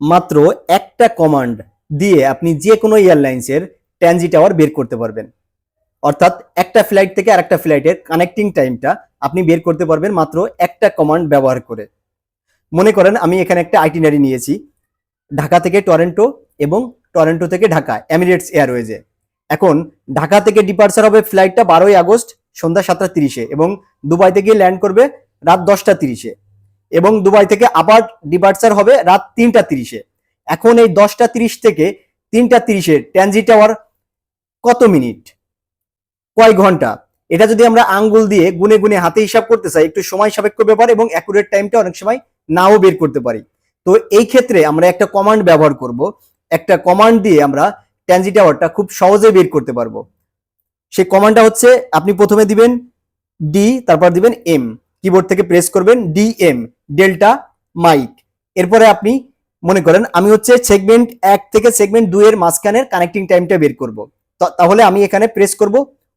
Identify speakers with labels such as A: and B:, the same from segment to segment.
A: মাত্র একটা কমান্ড দিয়ে আপনি যে কোনো এয়ারলাইন্সের ট্রানজিট আওয়ার বের করতে পারবেন। অর্থাৎ একটা ফ্লাইট থেকে আরেকটা ফ্লাইটের কানেক্টিং টাইমটা আপনি বের করতে পারবেন মাত্র একটা কমান্ড ব্যবহার করে। মনে করেন আমি এখানে একটা আইটিনারি নিয়েছি, ঢাকা থেকে টরেন্টো এবং টরেন্টো থেকে ঢাকা এমিরেটস এয়ারওয়েজে এখন ঢাকা থেকে ডিপার্চার হবে ফ্লাইটটা বারোই আগস্ট সন্ধ্যা সাতটা তিরিশে এবং দুবাই থেকে ল্যান্ড করবে রাত দশটা তিরিশে। এবং দুবাই থেকে আবার ডিপার্চার হবে রাত তিনটা তিরিশে। এখন এই দশটা তিরিশ থেকে তিনটা তিরিশে ট্রানজিট আওয়ার কত মিনিট? কয় ঘণ্টা? এটা যদি আমরা আঙ্গুল দিয়ে গুনে গুনে হাতে হিসাব করতে চাই, একটু সময় সাপেক্ষ ব্যাপার এবং অ্যাকুরেট টাইমটা অনেক সময় নাও বের করতে পারি। তো এই ক্ষেত্রে আমরা একটা কমান্ড ব্যবহার করব। একটা কমান্ড দিয়ে আমরা ট্রানজিট আওয়ারটা খুব সহজে বের করতে পারব। সেই কমান্ডটা হচ্ছে, আপনি প্রথমে দিবেন ডি তারপর দিবেন এম কিবোর্ড থেকে প্রেস করবেন ডি এম ডেল্টা মাইক এরপরে আপনি মনে করেন আমি হচ্ছে সেগমেন্ট এক থেকে সেগমেন্ট দুই এর মাঝখানের কানেক্টিং টাইমটা বের করব। তাহলে আমি এখানে প্রেস করব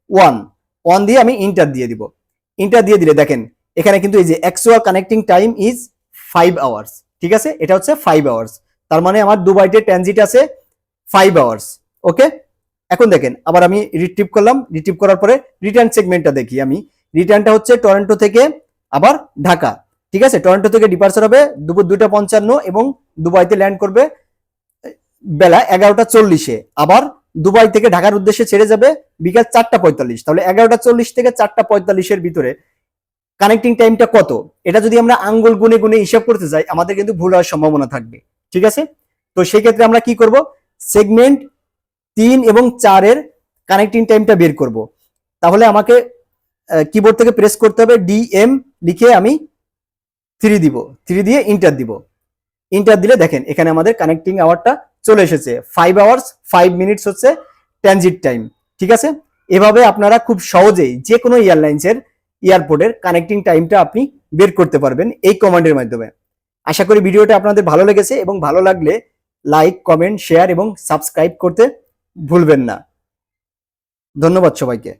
A: ওয়ান ওয়ান দিয়ে আমি ইন্টার দিয়ে দিব। ইন্টার দিয়ে দিলে দেখেন, এখানে কিন্তু এই যে actual connecting time is five hours ঠিক আছে? এটা হচ্ছে ফাইভ আওয়ার্স তার মানে আমার দুবাইতে ট্রানজিট আছে ফাইভ আওয়ার্স ওকে এখন দেখেন, আবার আমি রিট্রিভ করলাম। রিট্রিভ করার পরে রিটার্ন সেগমেন্টটা দেখি আমি। রিটার্নটা হচ্ছে টরন্টো থেকে আবার ঢাকা। ঠিক আছে? টরন্টো থেকে ডিপার্চার হবে দুপুর দুইটা পঞ্চান্ন এবং দুবাইতে ল্যান্ড করবে বেলা এগারোটা চল্লিশে। আবার দুবাই থেকে ঢাকার উদ্দেশ্যে ছেড়ে যাবে বিকাল চারটা পঁয়তাল্লিশ। তাহলে এগারোটা চল্লিশ থেকে চারটা পঁয়তাল্লিশের ভিতরে কানেক্টিং টাইমটা কত? এটা যদি আমরা আঙ্গুল গুনে গুনে হিসাব করতে যাই, আমাদের কিন্তু ভুল হওয়ার সম্ভাবনা থাকবে। ঠিক আছে? তো সেই ক্ষেত্রে আমরা কি করব? সেগমেন্ট তিন এবং চারের কানেক্টিং টাইমটা বের করব। তাহলে আমাকে কিবোর্ড থেকে প্রেস করতে হবে ডিএম লিখে আমি থ্রি দিব থ্রি দিয়ে ইন্টার দিব। ইন্টার দিলে দেখেন, এখানে আমাদের কানেক্টিং আওয়ারটা চলে এসেছে। ফাইভ আওয়ার্স ফাইভ মিনিটস হচ্ছে ট্রানজিট টাইম ঠিক আছে? এভাবে আপনারা খুব সহজেই যে কোনো এয়ারলাইন্সের এয়ারপোর্টের কানেক্টিং টাইমটা আপনি বের করতে পারবেন এই কমান্ডের মাধ্যমে। আশা করি ভিডিওটা আপনাদের ভালো লেগেছে এবং ভালো লাগলে লাইক কমেন্ট শেয়ার এবং সাবস্ক্রাইব করতে ভুলবেন না। ধন্যবাদ সবাইকে।